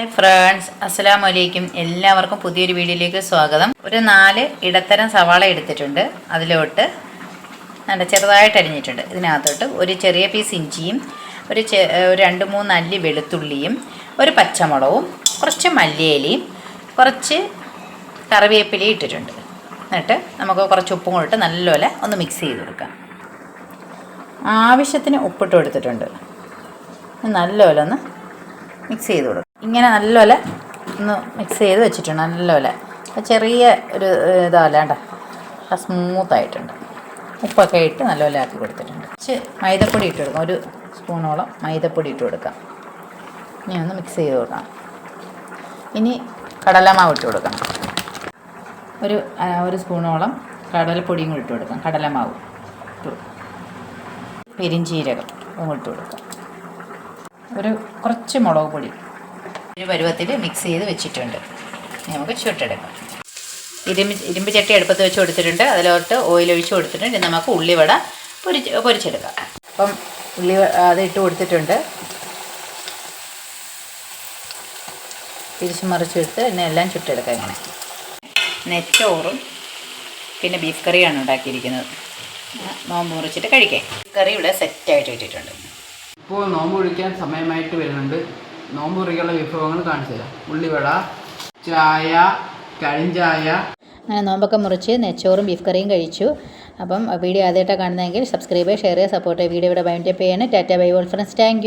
Hi friends അസ്സലാമു അലൈക്കും എല്ലാവർക്കും പുതിയൊരു വീഡിയോയിലേക്ക് സ്വാഗതം. ഒരു നാല് ഇടത്തരം സവാള എടുത്തിട്ടുണ്ട്. അതിലോട്ട് നല്ല ചെറുതായിട്ട് അരിഞ്ഞിട്ടുണ്ട്. ഇതിനകത്തോട്ട് ഒരു ചെറിയ പീസ് ഇഞ്ചിയും ഒരു രണ്ട് മൂന്ന് അല്ലി വെളുത്തുള്ളിയും ഒരു പച്ചമുളകും കുറച്ച് മല്ലിയിലയും കുറച്ച് കറിവേപ്പിലയും ഇട്ടിട്ടുണ്ട്. എന്നിട്ട് നമുക്ക് കുറച്ച് ഉപ്പും കൂടിട്ട് നല്ലപോലെ ഒന്ന് മിക്സ് ചെയ്ത് കൊടുക്കാം. ആവശ്യത്തിന് ഉപ്പിട്ട് കൊടുത്തിട്ടുണ്ട്. നല്ലപോലെ ഒന്ന് മിക്സ് ചെയ്ത് കൊടുക്കും. ഇങ്ങനെ നല്ലപോലെ ഒന്ന് മിക്സ് ചെയ്ത് വെച്ചിട്ടുണ്ട് നല്ലപോലെ. ചെറിയ ഒരു ഇതല്ലാണ്ട സ്മൂത്തായിട്ടുണ്ട്. ഉപ്പൊക്കെ ഇട്ട് നല്ലപോലെ ആക്കി കൊടുത്തിട്ടുണ്ട്. കുറച്ച് മൈദപ്പൊടി ഇട്ട് കൊടുക്കാം. ഒരു സ്പൂണോളം മൈദപ്പൊടി ഇട്ട് കൊടുക്കാം. ഇനി ഒന്ന് മിക്സ് ചെയ്ത് കൊടുക്കാം. ഇനി കടലമാവ് ഇട്ട് കൊടുക്കണം. ഒരു ഒരു സ്പൂണോളം കടലപ്പൊടിയും കൂടി ഇട്ട് കൊടുക്കാം. കടലമാവ് പെരിഞ്ചീരകം ഇട്ട് കൊടുക്കാം. ഒരു കുറച്ച് മുളക് പൊടി. ഒരു പരുവത്തിൽ മിക്സ് ചെയ്ത് വെച്ചിട്ടുണ്ട്. നമുക്ക് ചുട്ടെടുക്കാം. ഇരുമ്പ് ഇരുമ്പ് ചട്ടി അടുപ്പത്ത് വെച്ച് കൊടുത്തിട്ടുണ്ട്. അതിലോട്ട് ഓയിൽ ഒഴിച്ച് കൊടുത്തിട്ടുണ്ട്. നമുക്ക് ഉള്ളിവട പൊരിച്ച് പൊരിച്ചെടുക്കാം. അപ്പം ഉള്ളി അത് ഇട്ട് കൊടുത്തിട്ടുണ്ട്. തിരിച്ച് മറിച്ചെടുത്ത് എന്നെ എല്ലാം ചുട്ടെടുക്കാം ഇങ്ങനെ. നെച്ചോറും പിന്നെ ബീഫ് കറിയാണ് ഉണ്ടാക്കിയിരിക്കുന്നത്. നോമ്പ് മുറിച്ചിട്ട് കഴിക്കാം. കറി ഇവിടെ സെറ്റായിട്ട് ഇട്ടിട്ടുണ്ട്. ഇപ്പോൾ നോമ്പ് ഒഴിക്കാൻ സമയമായിട്ട് വരുന്നുണ്ട്. നോമ്പ് കുറിക്കുള്ള വിഭവങ്ങൾ കാണിച്ചു തരാം. ഉള്ളിവട ചായ കരിഞ്ചായ. അങ്ങനെ നോമ്പൊക്കെ മുറിച്ച് നെച്ചോറും ബീഫ് കറിയും കഴിച്ചു. അപ്പം വീഡിയോ ആദ്യമായിട്ടാണ് കാണുന്നതെങ്കിൽ സബ്സ്ക്രൈബ് ഷെയർ ചെയ്യുക സപ്പോർട്ട് വീഡിയോ ഇവിടെ ബൈൻഡപ്പ് ചെയ്യണം. Tata bye all friends thank